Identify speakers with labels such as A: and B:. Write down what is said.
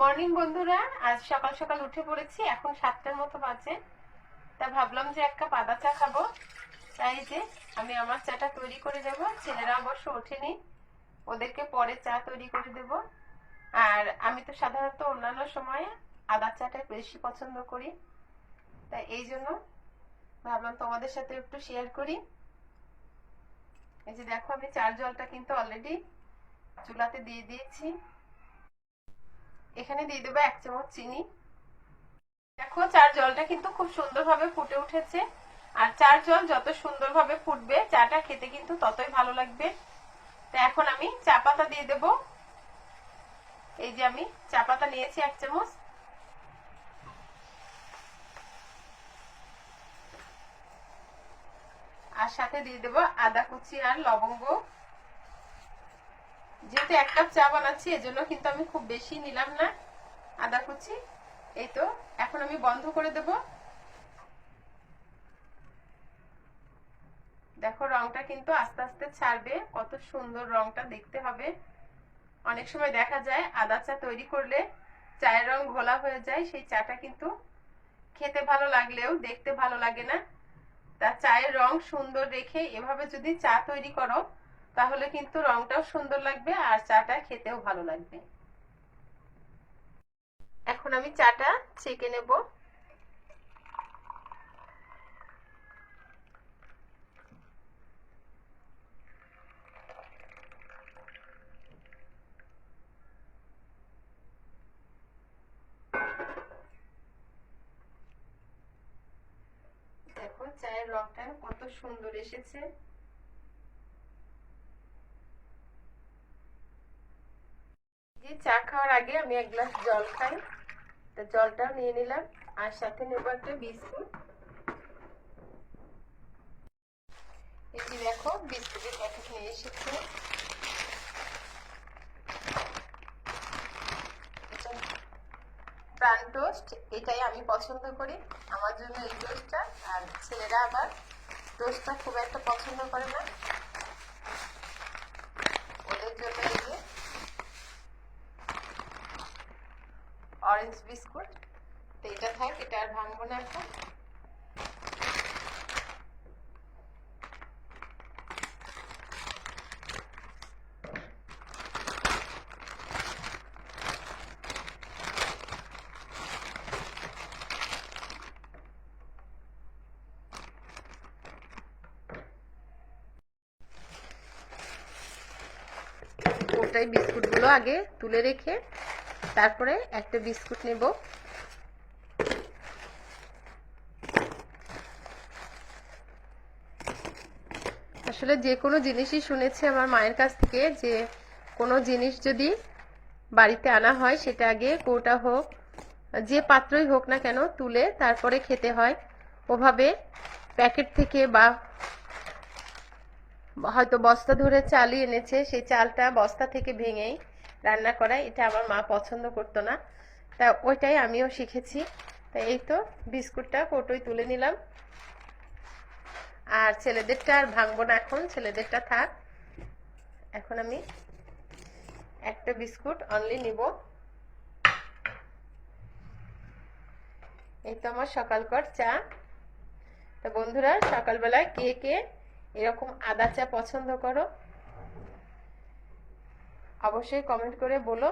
A: Morning বন্ধুরা, আজ সকাল সকাল উঠে পড়েছি, এখন সাতটার মতো বাজে। তা ভাবলাম যে এক কাপ আদা চা খাব। তাই যে আমি আমার চাটা তৈরি করে দেব, ছেলেরা অবশ্য ওঠেনি। ওদেরকে পরে চা তৈরি করে দেব। আর আমি তো সাধারণত অন্যান্য সময়ে আদা চাটা বেশি পছন্দ করি। তাই এই জন্য ভাবলাম তোমাদের সাথে একটু শেয়ার করি। এই যে দেখো, আমি চার জলটা কিন্তু অলরেডি চুলাতে দিয়ে দিয়েছি। এখানে দিয়ে দেবো এক চামচ চিনি। দেখো, চার জলটা কিন্তু খুব সুন্দরভাবে ফুটে উঠেছে। আর চার জল যত সুন্দরভাবে ফুটবে, চাটা খেতে কিন্তু ততই ভালো লাগবে। তো এখন আমি চা পাতা দিয়ে দেব। এই যে আমি চা পাতা নিয়েছি এক চামচ। আর সাথে দিয়ে দেব আদা কুচি আর লবঙ্গ। যেহেতু এক কাপ চা বানাচ্ছি, এজন্য কিন্তু আমি খুব বেশি নিলাম না। আদা কুচি, এই তো। এখন আমি বন্ধ করে দেব। দেখো, রংটা কিন্তু আস্তে আস্তে ছাড়বে। কত সুন্দর রংটা দেখতে হবে। অনেক সময় দেখা যায়, আদা চা তৈরি করলে চায়ের রং ঘোলা হয়ে যায়। সেই চাটা কিন্তু খেতে ভালো লাগলেও দেখতে ভালো লাগে না। তা চায়ের রং সুন্দর রেখে এভাবে যদি চা তৈরি করো তাহলে কিন্তু রংটাও সুন্দর লাগবে আর চাটা খেতেও ভালো লাগবে। এখন আমি চাটা ছেঁকে নেব। চায়ের রংটা কত সুন্দর এসেছে। যে চা খাওয়ার আগে আমি এক গ্লাস জল খাই। তো জলটাও নিয়ে নিলাম, আর সাথে নেব একটা বিস্কুট। যে দেখো, বিস্কুটের প্যাকেট নিয়ে এসেছে। প্রাণ টোস্ট এটাই আমি পছন্দ করি। আমার জন্য এই টোস্টটা আর ছেলেরা আবার টোস্টটা খুব একটা পছন্দ করে না ওদের জন্য এই যে অরেঞ্জ বিস্কুট তো এটা থাক এটা আর ভাঙবো না এখন ওটাই বিস্কুটগুলো আগে তুলে রেখে তারপরে একটা বিস্কুট নেব। আসলে যে কোনো জিনিসই শুনেছি আমার মায়ের কাছ থেকে যে কোনো জিনিস যদি বাড়িতে আনা হয়, সেটা আগে কৌটা হোক, যে পাত্রই হোক না কেন তুলে তারপরে খেতে হয়। ওভাবে প্যাকেট থেকে বা হয়তো বস্তা ধরে চালই এনেছে, সেই চালটা বস্তা থেকে ভেঙেই রান্না করা এটা আমার মা পছন্দ করতো না। তা ওইটাই আমিও শিখেছি। তা এই তো বিস্কুটটা কৌটোয় তুলে নিলাম। আর ছেলেদেরটা আর ভাঙবো না এখন, ছেলেদেরটা থাক। এখন আমি একটা বিস্কুট অনলি নিব। এই তো আমার সকালকর চা। তা বন্ধুরা, সকালবেলায় কে কে এরকম আদা চা পছন্দ করো? অবশ্যই কমেন্ট করে বলো।